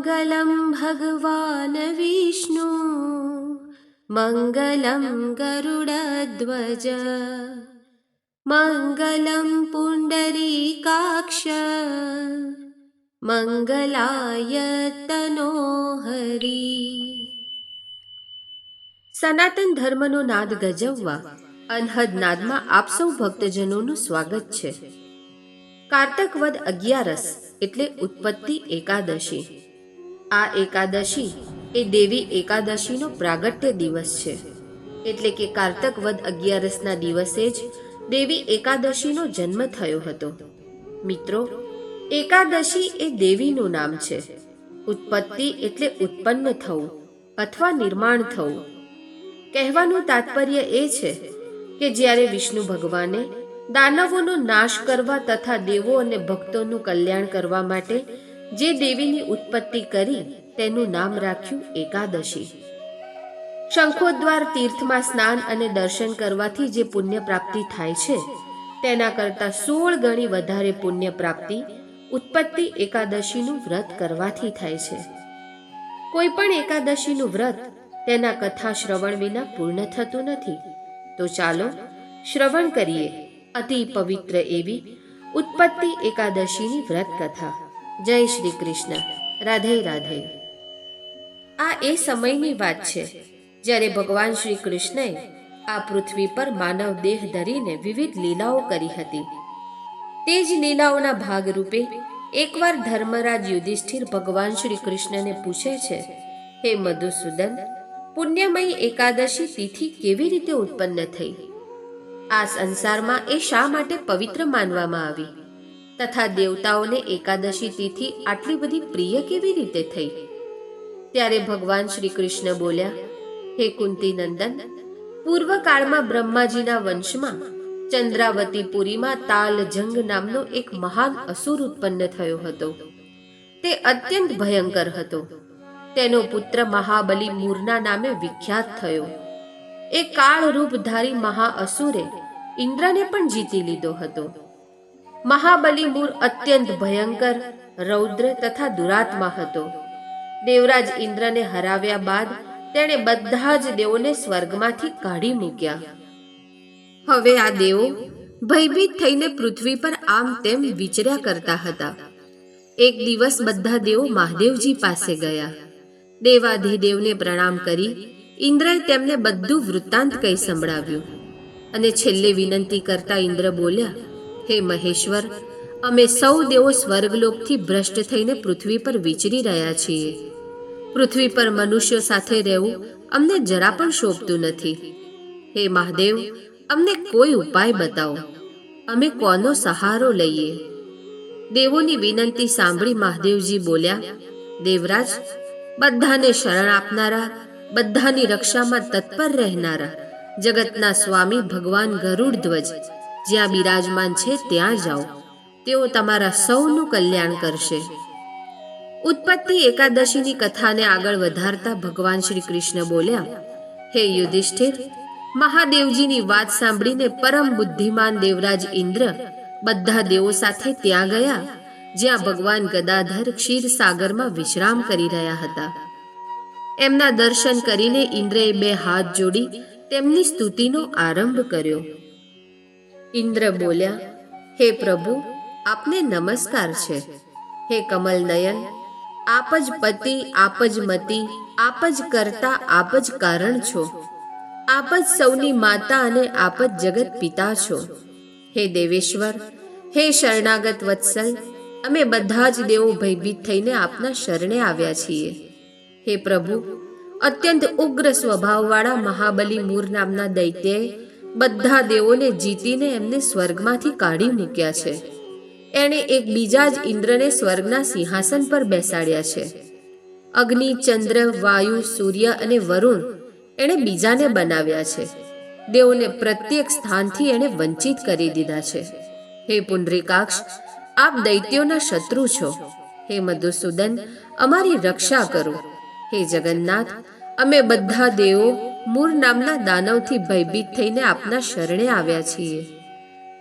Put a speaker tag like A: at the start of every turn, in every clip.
A: मङ्गलं भगवान् विष्णु मङ्गलं गरुडध्वज मङ्गलं पुण्डरीकाक्ष मङ्गलाय तनोहरि સનાતન ધર્મનો નાદ ગજવવા અનહદ નાદમાં આપ સૌ ભક્તજનોનું સ્વાગત છે કારતક વદ અગિયારસ એટલે ઉત્પત્તિ એકાદશી આ એકાદશી એ દેવી એકાદશીનો પ્રાગટ્ય દિવસ છે. એટલે કે કારતક વદ અગિયારસના દિવસે જ દેવી એકાદશીનો જન્મ થયો હતો. મિત્રો, એકાદશી એ દેવીનું નામ છે. ઉત્પત્તિ એટલે ઉત્પન્ન થવું અથવા નિર્માણ થવું. કહેવાનું તાત્પર્ય એ છે કે જ્યારે વિષ્ણુ ભગવાને દાનવોનો નાશ કરવા તથા દેવો અને ભક્તોનું કલ્યાણ કરવા માટે જે દેવીની ઉત્પત્તિ કરી તેનું નામ રાખ્યું એકાદશી. શંખોદ્વાર તીર્થમાં સ્નાન અને દર્શન કરવાથી જે પુણ્ય પ્રાપ્તિ થાય છે, તેના કરતાં સોળ ગણી વધારે પુણ્ય પ્રાપ્તિ ઉત્પત્તિ એકાદશીનું વ્રત કરવાથી થાય છે. કોઈ પણ એકાદશીનું વ્રત તેના કથા શ્રવણ વિના પૂર્ણ થતું નથી. તો ચાલો શ્રવણ કરીએ અતિ પવિત્ર એવી ઉત્પત્તિ એકાદશીની વ્રત કથા. જય શ્રી કૃષ્ણ રાધે રાધે. આ એ સમયની વાત છે, જ્યારે ભગવાન શ્રી કૃષ્ણએ આ પૃથ્વી પર માનવ દેહ ધરીને વિવિધ લીલાઓ કરી હતી. તે જ લીલાઓના ભાગરૂપે એકવાર ધર્મરાજ યુધિષ્ઠિર ભગવાન શ્રી કૃષ્ણને પૂછે છે, હે મધુસૂદન, પુણ્યમયી એકાદશી તિથિ કેવી રીતે ઉત્પન્ન થઈ? આ સંસારમાં એ શા માટે પવિત્ર માનવામાં આવી? તથા દેવતાઓને એકાદશી તિથિ આટલી બધી પ્રિય કેવી રીતે થઈ? ત્યારે ભગવાન શ્રી કૃષ્ણ બોલ્યા, હે કુંતી નંદન પૂર્વકાળમાં બ્રહ્માજીના વંશમાં ચંદ્રાવતીપુરીમાં તાલજંગ નામનો એક મહાન અસુર ઉત્પન્ન થયો હતો. તે અત્યંત ભયંકર હતો. તેનો પુત્ર મહાબલી મૂરના નામે વિખ્યાત થયો. એ કાળ રૂપધારી મહાઅસુરે ઇન્દ્રને પણ જીતી લીધો હતો. મહાબલી મૂર અત્યંત ભયંકર, રૌદ્ર તથા દુરાત્મા હતો. દેવરાજ ઇન્દ્રને હરાવ્યા બાદ તેણે બધા જ દેવોને સ્વર્ગમાંથી કાઢી મૂક્યા. હવે આ દેવો ભયભીત થઈને પૃથ્વી પર આમ તેમ વિચર્યા કરતા હતા. એક દિવસ બધા દેવો મહાદેવજી પાસે ગયા. દેવાધિદેવને પ્રણામ કરી ઇન્દ્રએ તેમને બધું વૃત્તાંત કહી સંભળાવ્યું અને છેલ્લે વિનંતી કરતા ઇન્દ્ર બોલ્યા હે મહેશ્વર, અમે સૌ દેવો સ્વર્ગલોકથી ભ્રષ્ટ થઈને પૃથ્વી પર વિચરી રહ્યા છીએ. પૃથ્વી પર મનુષ્યો સાથે રહેવું અમને જરા પણ શોભતું નથી. હે મહાદેવ, અમને કોઈ ઉપાય બતાવો. અમે કોનો સહારો લઈએ? દેવોની વિનંતી સાંભળી મહાદેવજી બોલ્યા, દેવરાજ, બધાને શરણ આપનારા, બધાની રક્ષામાં તત્પર રહેનારા, જગતના સ્વામી ભગવાન ગરુડ ધ્વજ જ્યાં બિરાજમાન છે, ત્યાં જાઓ. તેઓ તમારા સૌનું કલ્યાણ કરશે. ઉત્પત્તિ એકાદશીની કથાને આગળ વધારતા ભગવાન શ્રી કૃષ્ણ બોલ્યા, હે યુધિષ્ઠિર, મહાદેવજીની વાત સાંભળીને પરમ બુદ્ધિમાન દેવરાજ ઇન્દ્ર બધા દેવો સાથે ત્યાં ગયા, જ્યાં ભગવાન ગદાધર ક્ષીરસાગરમાં વિશ્રામ કરી રહ્યા હતા. એમના દર્શન કરીને ઇન્દ્રએ બે હાથ જોડી તેમની સ્તુતિનો આરંભ કર્યો. ઇન્દ્ર બોલ્યા, હે પ્રભુ, આપને નમસ્કાર છે. હે કમલ નયન આપ જ પતિ, આપ જ મતિ, આપ જ કરતા, આપ જ કારણ છો. આપ જ સૌની માતા અને આપ જ જગત પિતા છો. હે દેવેશ્વર, હે શરણાગત વત્સલ, અમે બધા જ દેવો ભયભીત થઈને આપના શરણે આવ્યા છીએ. હે પ્રભુ, અત્યંત ઉગ્ર સ્વભાવવાળા મહાબલી મૂર નામના દૈત્યએ બધા દેવોને જીતીને એમને સ્વર્ગમાંથી કાઢી મૂક્યા છે. એણે એક બીજા જ ઇન્દ્રને સ્વર્ગના સિંહાસન પર બેસાડ્યા છે. અગ્નિ, ચંદ્ર, વાયુ, સૂર્ય અને વરુણ એણે બીજાને બનાવ્યા છે. દેવોને પ્રત્યેક સ્થાનથી એણે વંચિત કરી દીધા છે. હે પુનરિકાક્ષ આપ દૈત્યોના શત્રુ છો. હે મધુસૂદન, અમારી રક્ષા કરો. હે જગન્નાથ, અમે બધા દેવો મૂર નામના દાનવથી ભયભીત થઈને આપના શરણે આવ્યા છીએ.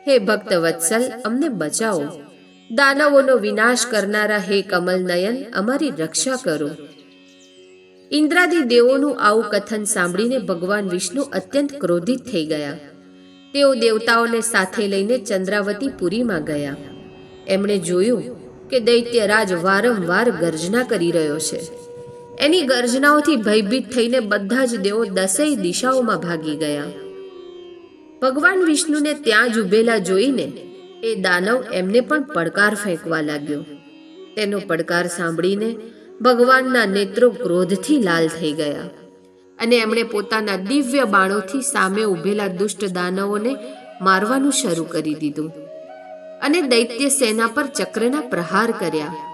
A: હે ભક્ત વત્સલ, અમને બચાવો. દાનવોનો વિનાશ કરનારા હે કમલ નયન, અમારી રક્ષા કરો. ઇન્દ્રાદી દેવોનું આવું કથન સાંભળીને ભગવાન વિષ્ણુ અત્યંત ક્રોધિત થઈ ગયા. તેઓ દેવતાઓને સાથે લઈને ચંદ્રાવતી પુરીમાં ગયા. એમણે જોયું કે દૈત્યરાજ વારંવાર ગર્જના કરી રહ્યો છે. એની ગર્જનાઓથી ભયભીત થઈને બધા જ દેવો દસેય દિશાઓમાં ભાગી ગયા. ભગવાન વિષ્ણુને ત્યાં જ ઉભેલા જોઈને એ દાનવ એમને પણ પડકાર ફેંકવા લાગ્યો. તેનો પડકાર સાંભળીને ભગવાનના નેત્રો ક્રોધથી લાલ થઈ ગયા અને એમણે પોતાના દિવ્ય બાણોથી સામે ઊભેલા દુષ્ટ દાનવોને મારવાનું શરૂ કરી દીધું અને દૈત્ય સેના પર ચક્રના પ્રહાર કર્યા.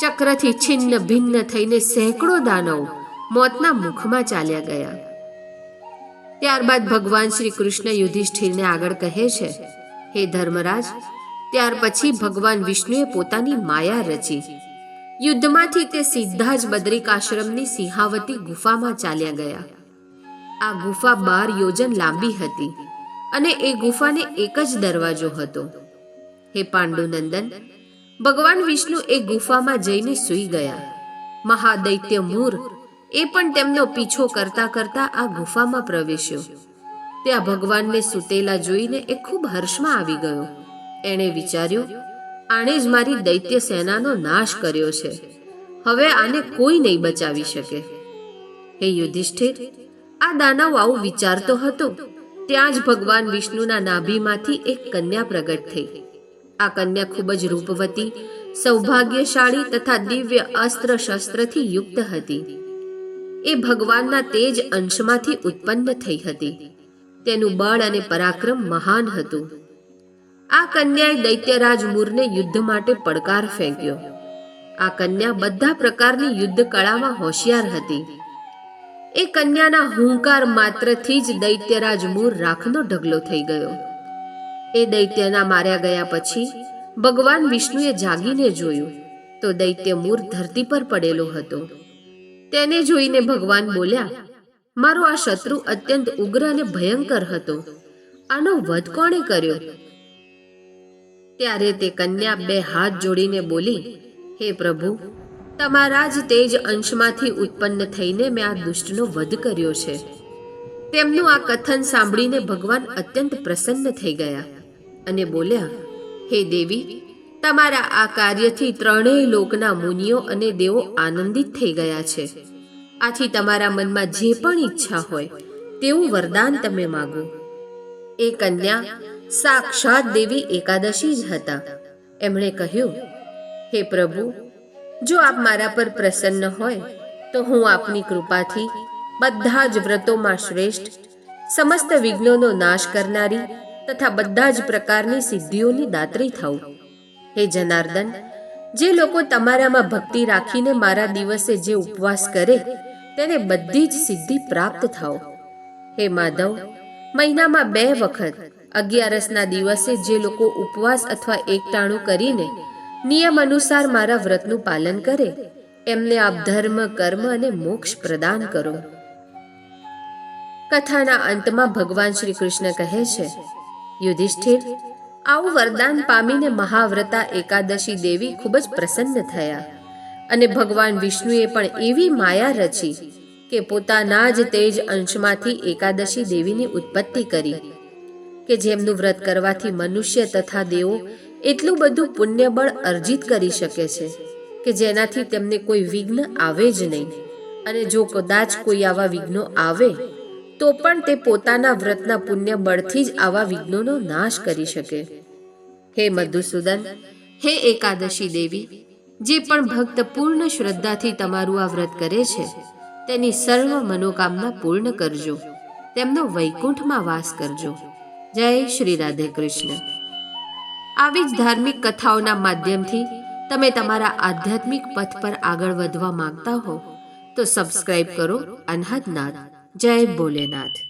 A: ચક્રથી છિન્ન ભિન્ન થઈને સેંકડો દાનવ મોતના મુખમાં ચાલ્યા ગયા. ત્યારબાદ ભગવાન શ્રી કૃષ્ણ યુધિષ્ઠિરને આગળ કહે છે, હે ધર્મરાજ, ત્યાર પછી ભગવાન વિષ્ણુએ પોતાની માયા રચી. યુદ્ધમાંથી તે સીધા જ બદ્રિકાશ્રમની સિંહાવતી ગુફામાં ચાલ્યા ગયા. આ ગુફા બાર યોજન લાંબી હતી અને એ ગુફાને એક જ દરવાજો હતો. હે પાંડુનંદન ભગવાન વિષ્ણુ એ ગુફામાં જઈને સૂઈ ગયા. મહાદૈત્ય મૂર એ પણ તેમનો પીછો કરતા કરતા આ ગુફામાં પ્રવેશ્યો. ત્યાં ભગવાનને સૂતેલા જોઈને એ ખૂબ હર્ષમાં આવી ગયો. એણે વિચાર્યું, આણે જ મારી દૈત્ય સેનાનો નાશ કર્યો છે. હવે આને કોઈ નહીં બચાવી શકે. હે યુધિષ્ઠિર, આ દાનવ આવું વિચારતો હતો. ત્યાં જ ભગવાન વિષ્ણુના નાભીમાંથી એક કન્યા પ્રગટ થઈ. આ કન્યા ખૂબ જ રૂપવતી, સૌભાગ્યશાળી તથા દિવ્ય અસ્ત્ર શસ્ત્રથી યુક્ત હતી. એ ભગવાનના તેજ અંશમાંથી ઉત્પન્ન થઈ હતી. તેનું બળ અને પરાક્રમ મહાન હતું. આ કન્યાએ દૈત્યરાજ મૂરને યુદ્ધ માટે પડકાર ફેંક્યો. આ કન્યા બધા પ્રકારની યુદ્ધ કળામાં હોશિયાર હતી. એ કન્યાના હુંકાર માત્રથી જ દૈત્યરાજ મૂર રાખનો ઢગલો થઈ ગયો. એ દૈત્યના માર્યા ગયા પછી ભગવાન વિષ્ણુએ જાગીને જોયું તો દૈત્ય મૂર ધરતી પર પડેલો હતો. તેને જોઈને ભગવાન બોલ્યા, મારો આ શત્રુ અત્યંત ઉગ્ર અને ભયંકર હતો. આનો વધ કોણે કર્યો? ત્યારે તે કન્યા બે હાથ જોડીને બોલી, હે પ્રભુ, તમારા જ તેજ અંશમાંથી ઉત્પન્ન થઈને મેં આ દુષ્ટનો વધ કર્યો છે. તેમનું આ કથન સાંભળીને ભગવાન અત્યંત પ્રસન્ન થઈ ગયા. અને બોલ્યા, હે દેવી, તમારા આ કાર્યથી ત્રણેય લોકના મુનિઓ અને દેવો આનંદિત થઈ ગયા છે. આથી તમારા મનમાં જે પણ ઈચ્છા હોય, તેવું વરદાન તમે માગો. એ કન્યા સાક્ષાત દેવી એકાદશી જ હતા. એમણે કહ્યું, હે પ્રભુ, જો આપ મારા પર પ્રસન્ન હોય, તો હું આપની કૃપાથી બધા જ વ્રતોમાં શ્રેષ્ઠ, સમસ્ત વિઘ્નોનો નાશ કરનારી તથા બધા જ પ્રકારની સિદ્ધિઓની દાત્રી થાઉં. હે જનાર્દન, જે લોકો તમારામાં ભક્તિ રાખીને મારા દિવસે જે ઉપવાસ કરે, તેને બધી જ સિદ્ધિ પ્રાપ્ત થાઓ. હે માધવ, મહિનામાં બે વખત, અગિયારસના દિવસે જે લોકો ઉપવાસ અથવા એકટાણું કરીને નિયમ અનુસાર મારા વ્રતનું પાલન કરે, એમને આપ ધર્મ, કર્મ અને મોક્ષ પ્રદાન કરો. કથાના અંતમાં ભગવાન શ્રી કૃષ્ણ કહે છે યુધિષ્ઠિર, આવું વરદાન પામીને મહાવ્રતા એકાદશી દેવી ખૂબ જ પ્રસન્ન થયા. અને ભગવાન વિષ્ણુએ પણ એવી માયા રચી કે પોતાના જ તેજ અંશમાંથી એકાદશી દેવીની ઉત્પત્તિ કરી, કે જેમનું વ્રત કરવાથી મનુષ્ય તથા દેવો એટલું બધું પુણ્યબળ અર્જિત કરી શકે છે, કે જેનાથી તેમને કોઈ વિઘ્ન આવે જ નહીં. અને જો કદાચ કોઈ આવા વિઘ્નો આવે તો પણ તે પોતાના વ્રતના પુણ્ય બળથી જ આવા વિઘ્નોનો નાશ કરી શકે. હે મધુસૂદન, હે એકાદશી દેવી, જે પણ ભક્ત પૂર્ણ શ્રદ્ધાથી તમારું આ વ્રત કરે છે, તેની સર્વ મનોકામના પૂર્ણ કરજો. તેમનો વૈકુંઠમાં વાસ કરજો. જય શ્રી રાધે કૃષ્ણ. આવી જ ધાર્મિક કથાઓના માધ્યમથી તમે તમારા આધ્યાત્મિક પથ પર આગળ વધવા માંગતા હો, તો સબસ્ક્રાઇબ કરો અનહદ જય ભોલેનાથ.